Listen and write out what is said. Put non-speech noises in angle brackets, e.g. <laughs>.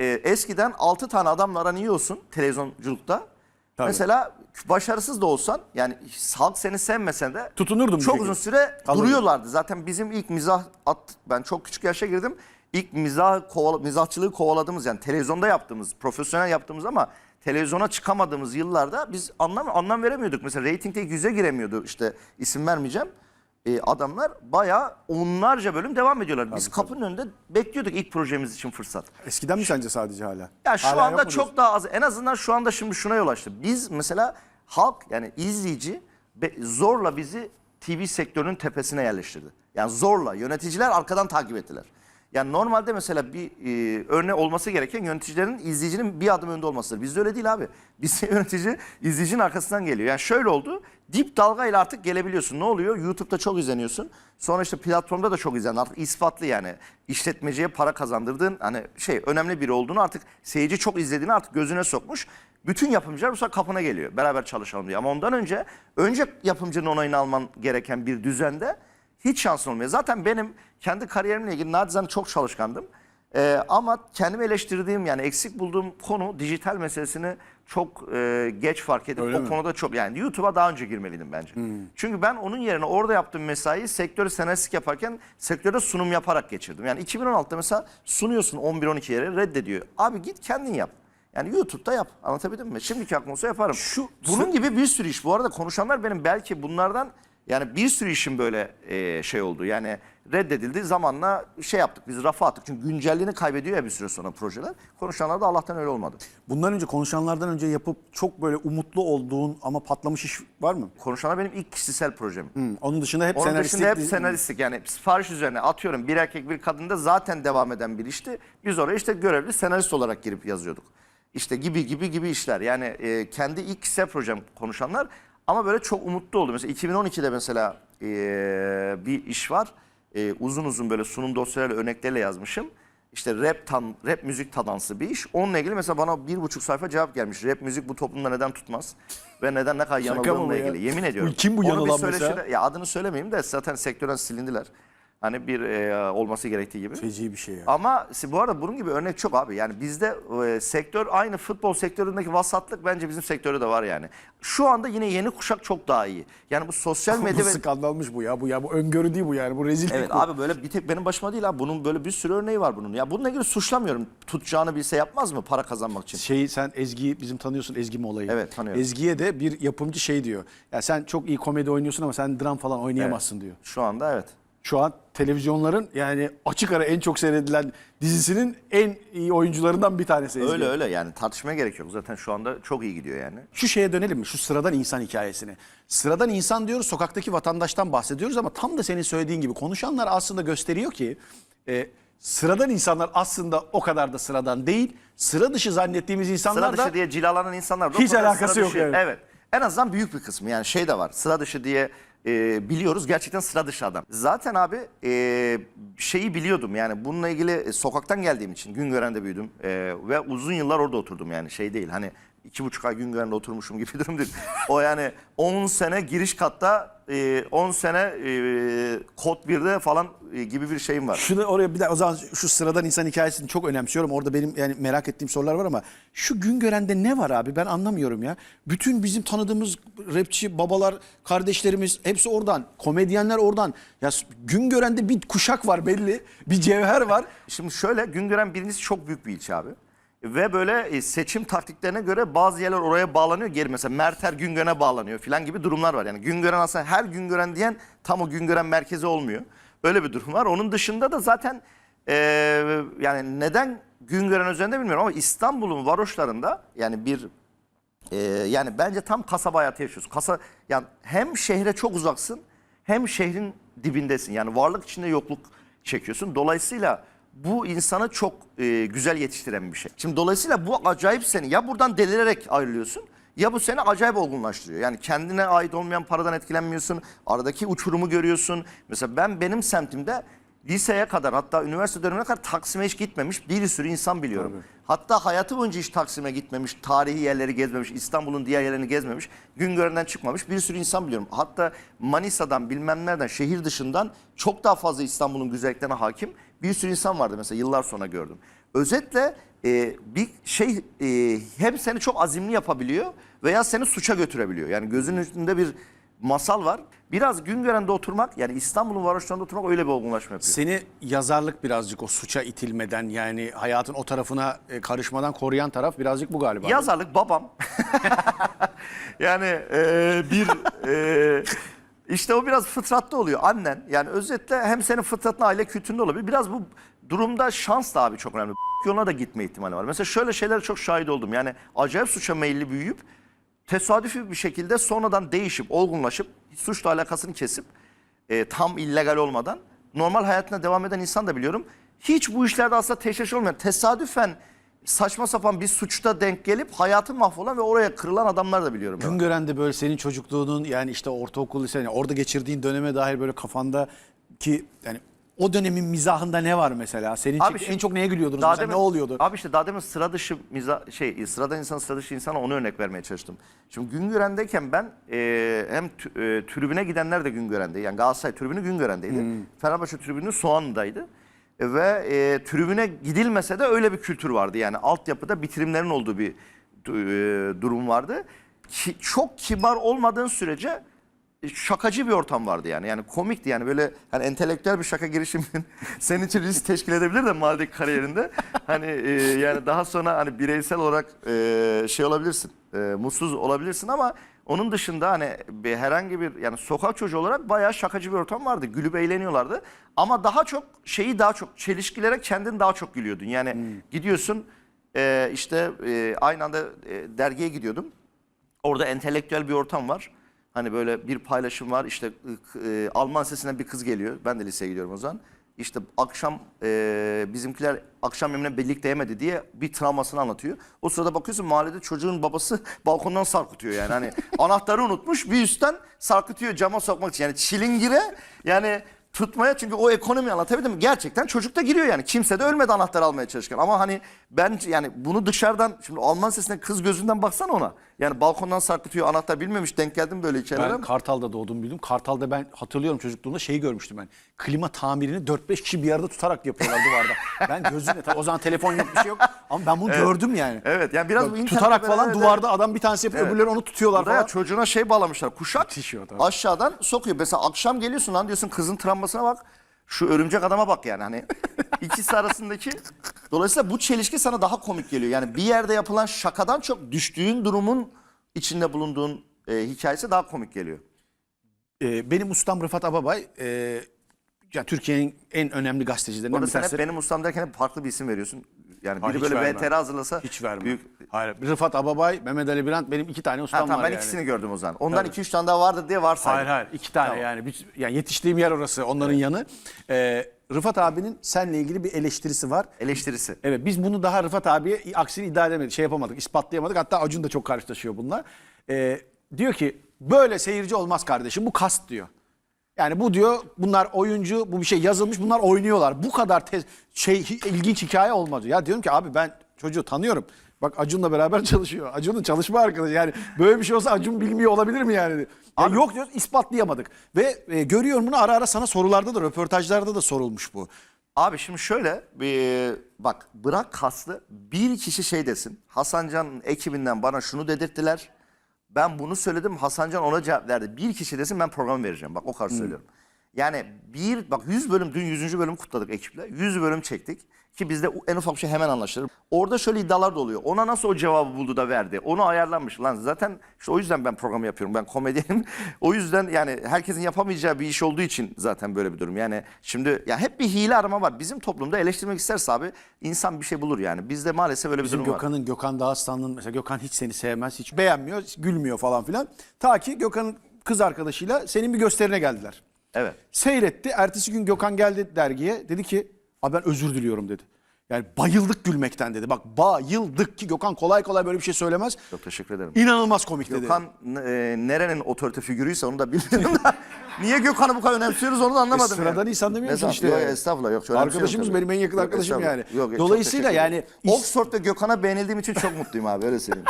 Ee, eskiden 6 tane adamla aran iyi olsun televizyonculukta. Tabii. Mesela başarısız da olsan yani halk seni sevmesen de Tutunurdun bir çok uzun süre Kalırdın. duruyorlardı. Zaten bizim ilk mizah at ben çok küçük yaşa girdim. İlk mizah kovala, mizahçılığı kovaladığımız yani televizyonda yaptığımız, profesyonel yaptığımız ama televizyona çıkamadığımız yıllarda biz anlam anlam veremiyorduk. Mesela reytingde yüze giremiyordu işte isim vermeyeceğim. Ee, adamlar bayağı onlarca bölüm devam ediyorlar. Biz kapının önünde bekliyorduk ilk projemiz için fırsat. Eskiden mi sence sadece hala? Ya şu Hala anda çok daha az. En azından şu anda şimdi şuna yol açtı. Biz mesela halk yani izleyici zorla bizi TV sektörünün tepesine yerleştirdi. Yani zorla yöneticiler arkadan takip ettiler. Yani normalde mesela bir e, örnek olması gereken yöneticilerin izleyicinin bir adım önde olmasıdır. Bizde öyle değil abi. <laughs> Bizde yönetici izleyicinin arkasından geliyor. Yani şöyle oldu. Dip dalgayla artık gelebiliyorsun. Ne oluyor? YouTube'da çok izleniyorsun. Sonra işte platformda da çok izlen. Artık ispatlı yani. işletmeciye para kazandırdığın hani şey önemli biri olduğunu artık seyirci çok izlediğini artık gözüne sokmuş. Bütün yapımcılar bu sefer kapına geliyor. Beraber çalışalım diye. Ama ondan önce önce yapımcının onayını alman gereken bir düzende hiç şansın olmuyor. Zaten benim kendi kariyerimle ilgili nacizane çok çalışkandım. Ee, ama kendimi eleştirdiğim yani eksik bulduğum konu dijital meselesini çok e, geç fark edip Öyle o mi? konuda çok yani YouTube'a daha önce girmeliydim bence. Çünkü ben onun yerine orada yaptığım mesaiyi sektörü senaristlik yaparken sektörde sunum yaparak geçirdim. Yani 2016'da mesela sunuyorsun 11-12 yere reddediyor. Abi git kendin yap. Yani YouTube'da yap. Anlatabildim mi? Şimdiki aklım olsa yaparım. Şu- Bunun gibi bir sürü iş. Bu arada konuşanlar benim belki bunlardan yani bir sürü işin böyle e, şey oldu. Yani reddedildi. Zamanla şey yaptık biz rafa attık. Çünkü güncelliğini kaybediyor ya bir süre sonra projeler. Konuşanlar da Allah'tan öyle olmadı. Bundan önce konuşanlardan önce yapıp çok böyle umutlu olduğun ama patlamış iş var mı? Konuşanlar benim ilk kişisel projem. Hı, Onun dışında hep Onun senaristlik. dışında hep senaristlik yani sipariş üzerine atıyorum bir erkek bir kadında zaten devam eden bir işti. Biz oraya işte görevli senarist olarak girip yazıyorduk. İşte gibi gibi gibi işler yani e, kendi ilk kişisel projem konuşanlar ama böyle çok umutlu oldu. Mesela 2012'de mesela e, bir iş var. E, uzun uzun böyle sunum dosyalarıyla örnekleriyle yazmışım. İşte rap tan, rap müzik tadansı bir iş. Onunla ilgili mesela bana bir buçuk sayfa cevap gelmiş. Rap müzik bu toplumda neden tutmaz? Ve neden ne kadar yanıldığımla ya? ilgili. Yemin ediyorum. Kim bu yanılan mesela? ya adını söylemeyeyim de zaten sektörden silindiler. Hani bir e, olması gerektiği gibi. Feci bir şey ya. Ama si- bu arada bunun gibi örnek çok abi. Yani bizde e, sektör aynı futbol sektöründeki vasatlık bence bizim sektörde de var yani. Şu anda yine yeni kuşak çok daha iyi. Yani bu sosyal medya bu ve skandalmış bu ya. Bu ya bu öngörü değil bu yani. Bu rezillik Evet bu. abi böyle bir tek benim başıma değil abi. Bunun böyle bir sürü örneği var bunun. Ya bununla ilgili suçlamıyorum. Tutacağını bilse yapmaz mı para kazanmak için? Şeyi sen Ezgi bizim tanıyorsun Ezgi mi olayı? Evet, tanıyorum. Ezgi'ye de bir yapımcı şey diyor. Ya sen çok iyi komedi oynuyorsun ama sen dram falan oynayamazsın diyor. Şu anda evet. Şu an televizyonların yani açık ara en çok seyredilen dizisinin en iyi oyuncularından bir tanesi Ezgi. Öyle öyle yani tartışmaya gerek yok. Zaten şu anda çok iyi gidiyor yani. Şu şeye dönelim mi? Şu sıradan insan hikayesine. Sıradan insan diyoruz, sokaktaki vatandaştan bahsediyoruz ama tam da senin söylediğin gibi konuşanlar aslında gösteriyor ki e, sıradan insanlar aslında o kadar da sıradan değil. Sıra dışı zannettiğimiz insanlar Sıra dışı da diye cilalanan insanlar da Hiç alakası yok yani. Evet. En azından büyük bir kısmı yani şey de var. Sıra dışı diye e, biliyoruz. Gerçekten sıra dışı adam. Zaten abi e, şeyi biliyordum. Yani bununla ilgili e, sokaktan geldiğim için Güngören'de büyüdüm E, ve uzun yıllar orada oturdum. Yani şey değil hani iki buçuk ay Güngören'de oturmuşum gibi <laughs> durum değil. O yani 10 sene giriş katta e, 10 sene e, kod 1'de falan e, gibi bir şeyim var. Şunu oraya bir de o zaman şu sıradan insan hikayesini çok önemsiyorum. Orada benim yani merak ettiğim sorular var ama şu Güngören'de ne var abi ben anlamıyorum ya. Bütün bizim tanıdığımız rapçi babalar, kardeşlerimiz hepsi oradan. Komedyenler oradan. Ya Güngören'de bir kuşak var belli. Bir cevher var. Şimdi şöyle Güngören birincisi çok büyük bir ilçe abi. Ve böyle e, seçim taktiklerine göre bazı yerler oraya bağlanıyor geri mesela Merter Güngören'e bağlanıyor filan gibi durumlar var. Yani Güngören aslında her Güngören diyen tam o Güngören merkezi olmuyor. Öyle bir durum var. Onun dışında da zaten e, yani neden Güngören üzerinde bilmiyorum ama İstanbul'un varoşlarında yani bir ee, yani bence tam kasaba hayatı yaşıyorsun. Kasa, yani hem şehre çok uzaksın hem şehrin dibindesin. Yani varlık içinde yokluk çekiyorsun. Dolayısıyla bu insanı çok e, güzel yetiştiren bir şey. Şimdi dolayısıyla bu acayip seni ya buradan delirerek ayrılıyorsun ya bu seni acayip olgunlaştırıyor. Yani kendine ait olmayan paradan etkilenmiyorsun. Aradaki uçurumu görüyorsun. Mesela ben benim semtimde liseye kadar hatta üniversite dönemine kadar Taksim'e hiç gitmemiş bir sürü insan biliyorum. Hatta hayatı boyunca hiç Taksim'e gitmemiş, tarihi yerleri gezmemiş, İstanbul'un diğer yerlerini gezmemiş, Güngören'den çıkmamış bir sürü insan biliyorum. Hatta Manisa'dan bilmem nereden şehir dışından çok daha fazla İstanbul'un güzelliklerine hakim bir sürü insan vardı mesela yıllar sonra gördüm. Özetle e, bir şey e, hem seni çok azimli yapabiliyor veya seni suça götürebiliyor. Yani gözünün üstünde bir masal var. Biraz Güngören'de oturmak yani İstanbul'un varoşlarında oturmak öyle bir olgunlaşma yapıyor. Seni yazarlık birazcık o suça itilmeden yani hayatın o tarafına e, karışmadan koruyan taraf birazcık bu galiba. Yazarlık babam. <laughs> yani e, bir e, işte o biraz fıtratta oluyor annen. Yani özetle hem senin fıtratın aile kültüründe olabilir. Biraz bu durumda şans da abi çok önemli. Yoluna da gitme ihtimali var. Mesela şöyle şeylere çok şahit oldum. Yani acayip suça meyilli büyüyüp tesadüfi bir şekilde sonradan değişip olgunlaşıp suçla alakasını kesip e, tam illegal olmadan normal hayatına devam eden insan da biliyorum. Hiç bu işlerde aslında teşebbüs olmayan tesadüfen saçma sapan bir suçta denk gelip hayatı mahvolan ve oraya kırılan adamlar da biliyorum. ben. Güngören'de böyle senin çocukluğunun yani işte ortaokul lise yani orada geçirdiğin döneme dair böyle kafanda ki yani o dönemin mizahında ne var mesela? Senin Abi en şimdi çok neye gülüyordunuz? Daha mesela? demin- ne oluyordu? Abi işte daha demin sıra dışı miza, şey sıradan insan sıra dışı insana onu örnek vermeye çalıştım. Şimdi Güngören'deyken ben e, hem tü- e, tribüne gidenler de Güngören'de. Yani Galatasaray tribünü Güngören'deydi. Fenerbahçe tribünü Soğanlı'daydı. E, ve e, tribüne gidilmese de öyle bir kültür vardı. Yani altyapıda bitirimlerin olduğu bir e, durum vardı. Ki, çok kibar olmadığın sürece şakacı bir ortam vardı yani. Yani komikti yani böyle hani entelektüel bir şaka girişimin <laughs> senin için risk teşkil edebilir de mahalledeki kariyerinde. Hani e, yani daha sonra hani bireysel olarak e, şey olabilirsin. e, mutsuz olabilirsin ama onun dışında hani bir herhangi bir yani sokak çocuğu olarak bayağı şakacı bir ortam vardı. Gülüp eğleniyorlardı. Ama daha çok şeyi daha çok çelişkilere kendin daha çok gülüyordun. Yani gidiyorsun e, işte e, aynı anda e, dergiye gidiyordum. Orada entelektüel bir ortam var. Hani böyle bir paylaşım var. İşte e, Alman sesinden bir kız geliyor. Ben de liseye gidiyorum o zaman. İşte akşam e, bizimkiler akşam yemeğine birlikte yemedi diye bir travmasını anlatıyor. O sırada bakıyorsun mahallede çocuğun babası <laughs> balkondan sarkıtıyor yani. Hani <laughs> anahtarı unutmuş bir üstten sarkıtıyor cama sokmak için. Yani çilingire yani tutmaya çünkü o ekonomi anlatabildim mi? Gerçekten çocuk da giriyor yani. Kimse de ölmedi anahtar almaya çalışırken. Ama hani ben yani bunu dışarıdan şimdi Alman sesine kız gözünden baksana ona. Yani balkondan sarkıtıyor anahtar bilmemiş denk geldim böyle hikayelere. Ben Kartal'da doğdum bildim. Kartal'da ben hatırlıyorum çocukluğumda şeyi görmüştüm ben. Klima tamirini 4-5 kişi bir arada tutarak yapıyorlar duvarda. <laughs> Ben gözümle tabii o zaman telefon yok bir şey yok ama ben bunu gördüm yani. Evet yani biraz bu Tutarak falan beraber de- duvarda adam bir tanesi yapıyor öbürleri onu tutuyorlar Burada ya falan. çocuğuna şey bağlamışlar kuşak Müthiş tabii. aşağıdan sokuyor. Mesela akşam geliyorsun lan diyorsun kızın travmasına bak. Şu örümcek adama bak yani hani ikisi arasındaki. Dolayısıyla bu çelişki sana daha komik geliyor. Yani bir yerde yapılan şakadan çok düştüğün durumun içinde bulunduğun e, hikayesi daha komik geliyor. Ee, benim ustam Rıfat Ababay e, ya Türkiye'nin en önemli gazetecilerinden Orada bir sen hep tanesi. benim ustam derken hep farklı bir isim veriyorsun. Yani Hayır, biri hiç böyle vermem. VTR hazırlasa Hiç vermem. büyük. Hayır. Rıfat Ababay, Mehmet Ali Birant benim iki tane Ha, ustam tamam var ben yani. ikisini gördüm o zaman. Ondan Tabii. iki üç tane daha vardı diye varsaydım. Hayır hayır iki tane Tamam. yani. Bir- yani yetiştiğim yer orası onların yanı. Ee, Rıfat abinin senle ilgili bir eleştirisi var. Eleştirisi. Evet biz bunu daha Rıfat abiye aksini iddia edemedik. Şey yapamadık, ispatlayamadık. Hatta Acun da çok karşılaşıyor bununla. Ee, diyor ki böyle seyirci olmaz kardeşim bu kast diyor. Yani bu diyor bunlar oyuncu, bu bir şey yazılmış bunlar oynuyorlar. Bu kadar te- şey ilginç hikaye olmaz. diyor. Ya diyorum ki abi ben çocuğu tanıyorum. Bak Acun'la beraber <laughs> çalışıyor. Acun'un çalışma arkadaşı. Yani böyle bir şey olsa Acun bilmiyor olabilir mi yani? Ya yok diyor ispatlayamadık. Ve e, görüyorum bunu ara ara sana sorularda da röportajlarda da sorulmuş bu. Abi şimdi şöyle bir bak bırak kaslı bir kişi şey desin. Hasancan'ın ekibinden bana şunu dedirttiler. Ben bunu söyledim Hasancan ona cevap verdi. Bir kişi desin ben program vereceğim. Bak o kadar söylüyorum. Yani bir bak 100 bölüm dün 100. bölüm kutladık ekiple. 100 bölüm çektik. Ki bizde en ufak bir şey hemen anlaşılır. Orada şöyle iddialar da oluyor. Ona nasıl o cevabı buldu da verdi? Onu ayarlanmış. Lan zaten işte o yüzden ben programı yapıyorum. Ben komedyenim. <laughs> o yüzden yani herkesin yapamayacağı bir iş olduğu için zaten böyle bir durum. Yani şimdi ya hep bir hile arama var. Bizim toplumda eleştirmek isterse abi insan bir şey bulur yani. Bizde maalesef öyle bir Bizim durum var. Gökhan'ın, Gökhan Dağıstan'ın mesela Gökhan hiç seni sevmez, hiç beğenmiyor, gülmüyor falan filan. Ta ki Gökhan'ın kız arkadaşıyla senin bir gösterine geldiler. Evet. Seyretti. Ertesi gün Gökhan geldi dergiye. Dedi ki abi ben özür diliyorum dedi. Yani bayıldık gülmekten dedi. Bak bayıldık ki Gökhan kolay kolay böyle bir şey söylemez. Çok teşekkür ederim. İnanılmaz komik dedi. Gökhan e, nerenin otorite figürüyse onu da bilmiyorum da. <laughs> Niye Gökhan'ı bu kadar önemsiyoruz onu da anlamadım. E, sıradan yani. insan demiyorsun Estağfurullah, işte. Yok, estağfurullah yok. şöyle Arkadaşımız benim en yakın Yok, arkadaşım yani. Yok, çok Dolayısıyla yani is- Oxford ve Gökhan'a beğenildiğim için çok mutluyum abi öyle söyleyeyim.